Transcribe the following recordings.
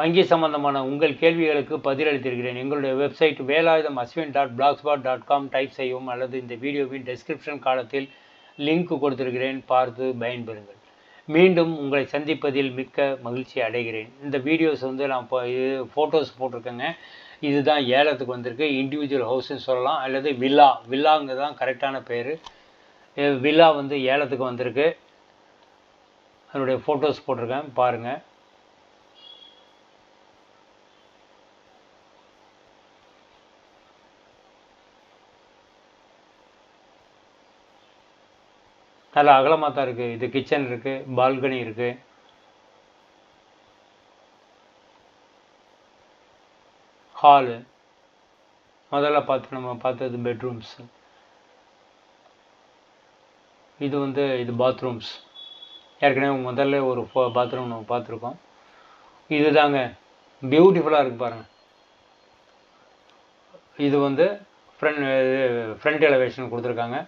வங்கி சம்பந்தமான உங்கள் கேள்விகளுக்கு பதிலளித்திருக்கிறேன். எங்களுடைய website Velayudham Ashwin dot blogspot dot com type செய்யவும் அல்லது இந்த வீடியோவின் டெஸ்கிரிப்ஷன் காலத்தில் லிங்க் கொடுத்திருக்கிறேன். பார்த்து பயன்பெறுங்கள். மீண்டும் உங்களை சந்திப்பதில் மிக்க மகிழ்ச்சி அடைகிறேன். இந்த வீடியோஸ் வந்து நான் இப்போ இது ஃபோட்டோஸ் போட்டிருக்கேங்க. இதுதான் ஏலத்துக்கு வந்திருக்கு. இண்டிவிஜுவல் ஹவுஸ்ன்னு சொல்லலாம். அல்லது வில்லா வில்லாங்க தான் கரெக்டான பேர். வில்லா வந்து ஏலத்துக்கு வந்திருக்கு. அதனுடைய ஃபோட்டோஸ் போட்டிருக்கேன். பாருங்கள் நல்லா அகலமாக தான் இருக்குது இது கிச்சன் இருக்குது பால்கனி இருக்குது ஹாலு முதல்ல பார்த்து நம்ம பார்த்தது பெட்ரூம்ஸ் இது வந்து இது பாத்ரூம்ஸ் ஏற்கனவே முதல்ல ஒரு பாத்ரூம் நம்ம பார்த்துருக்கோம். இது தாங்க பியூட்டிஃபுல்லாக இருக்குது பாருங்கள் இது வந்து ஃப்ரண்ட் ஃப்ரண்ட் எலவேஷன் கொடுத்துருக்காங்க.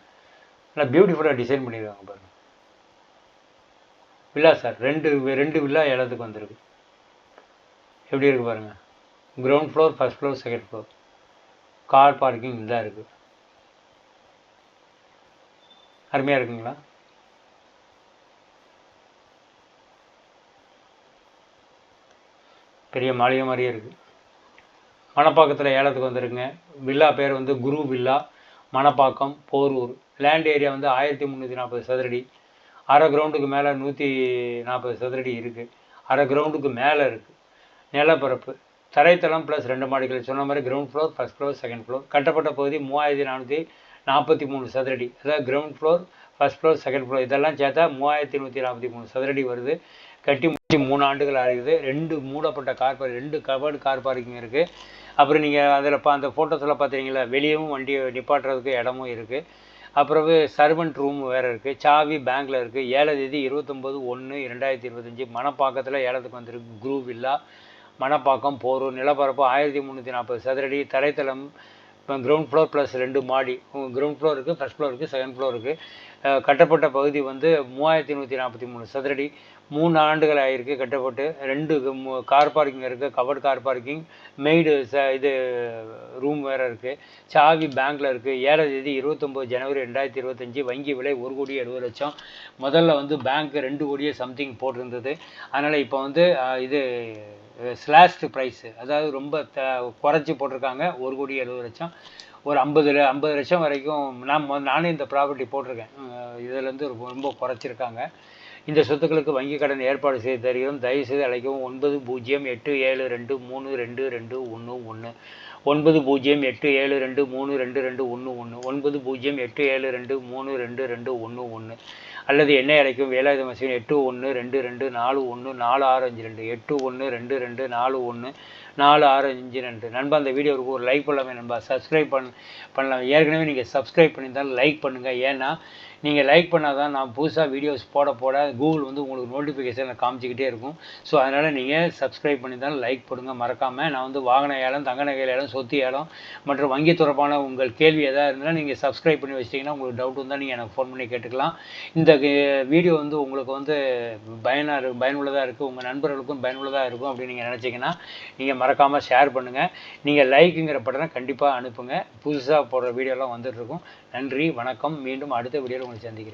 நல்லா பியூட்டிஃபுல்லாக டிசைன் பண்ணியிருக்காங்க பாருங்கள் வில்லா சார் ரெண்டு ரெண்டு வில்லா ஏலத்துக்கு வந்திருக்கு. எப்படி இருக்குது பாருங்கள் ground floor first floor second floor car parking இதாக இருக்குது அருமையாக இருக்குங்களா? பெரிய மாளிகை மாதிரியே இருக்குது மணப்பாக்கத்தில் ஏலத்துக்கு வந்திருக்குங்க. வில்லா பேர் வந்து Guru villa. Manapakkam Porur. Land area வந்து ஆயிரத்தி முந்நூற்றி நாற்பது சதுரடி. அரை கிரவுண்டுக்கு மேலே நூற்றி நாற்பது சதுரடி இருக்குது அரை கிரவுண்டுக்கு மேலே இருக்குது நிலப்பரப்பு. தரைத்தளம் ப்ளஸ் ரெண்டு மாடிகள். சொன்ன மாதிரி ground floor first floor second floor கட்டப்பட்ட பகுதி மூவாயிரத்தி நானூற்றி நாற்பத்தி மூணு சதுரடி. அதாவது ground floor first floor second floor இதெல்லாம் சேர்த்தா மூவாயிரத்தி நூற்றி நாற்பத்தி மூணு சதுரடி வருது. கட்டி முடிச்சு மூணு ஆண்டுகள் ஆகுது. ரெண்டு மூடப்பட்ட கார் பார்க் ரெண்டு கவர்டு கார் பார்க்கிங் இருக்குது அப்புறம் நீங்கள் அதில் பா அந்த ஃபோட்டோஸில் பார்த்துறீங்களா வெளியவும் வண்டியை நிப்பாட்டுறதுக்கு இடமும் இருக்குது அப்புறவு சர்வெண்ட் ரூம் வேறு இருக்குது சாவி பேங்க்கில் இருக்குது ஏழை தேதி இருபத்தொம்போது ஒன்று இரண்டாயிரத்தி இருபத்தஞ்சி மணப்பாக்கத்தில் ஏலத்துக்கு வந்திருக்கு குரூ வில்லா. மணப்பாக்கம் போரூர் நிலப்பரப்பு ஆயிரத்தி முந்நூற்றி நாற்பது சதுரடி. தரைத்தளம் இப்போ கிரவுண்ட் ஃப்ளோர் ப்ளஸ் ரெண்டு மாடி. கிரவுண்ட் ஃப்ளோர் இருக்குது ஃபஸ்ட் ஃப்ளோர் இருக்குது செகண்ட் ஃப்ளோர் இருக்குது கட்டப்பட்ட பகுதி வந்து மூவாயிரத்தி நூற்றி நாற்பத்தி மூணு சதுரடி. மூணு ஆண்டுகள் ஆகிருக்கு கட்டப்பட்டு. ரெண்டு கார் பார்க்கிங் இருக்குது கவர்ட் கார் பார்க்கிங் மெய்டு ச இது ரூம் வேறு இருக்குது சாவி பேங்க்கில் இருக்குது ஏழாம் தேதி இருபத்தொம்போது ஜனவரி ரெண்டாயிரத்தி இருபத்தஞ்சி வங்கி விலை ஒரு கோடி எழுபது லட்சம். முதல்ல வந்து பேங்க் ரெண்டு கோடியே சம்திங் போட்டிருந்தது. அதனால் இப்போ வந்து இது ஸ்லாஸ்டு ப்ரைஸு அதாவது ரொம்ப த குறைச்சி போட்டிருக்காங்க. ஒரு கோடி எழுபது லட்சம். ஒரு ஐம்பது ஐம்பது லட்சம் வரைக்கும் நான் நானே இந்த ப்ராப்பர்ட்டி போட்டிருக்கேன். இதுலேருந்து ரொம்ப குறைச்சிருக்காங்க. இந்த சொத்துக்களுக்கு வங்கிக் கடன் ஏற்பாடு செய்து தருகிறோம். தயவுசெய்து அழைக்கவும். ஒன்பது பூஜ்ஜியம் எட்டு ஏழு ரெண்டு மூணு ரெண்டு ரெண்டு ஒன்று ஒன்று. ஒன்பது பூஜ்ஜியம் எட்டு ஏழு ரெண்டு மூணு ரெண்டு ரெண்டு ஒன்று ஒன்று. ஒன்பது பூஜ்ஜியம் எட்டு ஏழு ரெண்டு மூணு ரெண்டு ரெண்டு ஒன்று ஒன்று. அல்லது என்ன அழைக்கும் வேலாயுத மசின் எட்டு ஒன்று ரெண்டு ரெண்டு நாலு ஒன்று நாலு ஆறு அஞ்சு ரெண்டு. எட்டு ஒன்று ரெண்டு ரெண்டு நாலு ஒன்று நாலு ஆறு அஞ்சு ரெண்டு. நண்பா அந்த வீடியோவுக்கு ஒரு லைக் பண்ணலாமே நண்பா. சப்ஸ்கிரைப் பண் பண்ணலாம். ஏற்கனவே நீங்கள் சப்ஸ்கிரைப் பண்ணியிருந்தாலும் லைக் பண்ணுங்கள் ஏன்னா நீங்கள் லைக் பண்ணால் தான் நான் புதுசாக வீடியோஸ் போட போட கூகுள் வந்து உங்களுக்கு நோட்டிஃபிகேஷனில் காமிச்சிக்கிட்டே இருக்கும். ஸோ அதனால் நீங்கள் சப்ஸ்கிரைப் பண்ணியிருந்தாலும் லைக் பண்ணுங்கள் மறக்காமல் நான் வந்து வாகன ஏலம் தங்க நகை ஏலம் சொத்து இடம் மற்றும் வங்கி தொடர்பான உங்கள் கேள்வி எதாவது இருந்தாலும் நீங்கள் சப்ஸ்கிரைப் பண்ணி வச்சிட்டிங்கன்னா உங்களுக்கு டவுட் இருந்தால் நீங்கள் எனக்கு ஃபோன் பண்ணி கேட்டுக்கலாம். இந்த வீடியோ வந்து உங்களுக்கு வந்து பயனாக பயனுள்ளதாக இருக்குது உங்கள் நண்பர்களுக்கும் பயனுள்ளதாக இருக்கும் அப்படின்னு நீங்கள் நினச்சிங்கன்னா நீங்கள் மறக்காமல் ஷேர் பண்ணுங்கள் நீங்கள் லைக்குங்கிற பட்டனை கண்டிப்பாக அனுப்புங்க. புதுசாக போடுற வீடியோலாம் வந்துட்டுருக்கும் நன்றி வணக்கம். மீண்டும் அடுத்த வீடியோவில் உங்களை சந்திக்கிறேன்.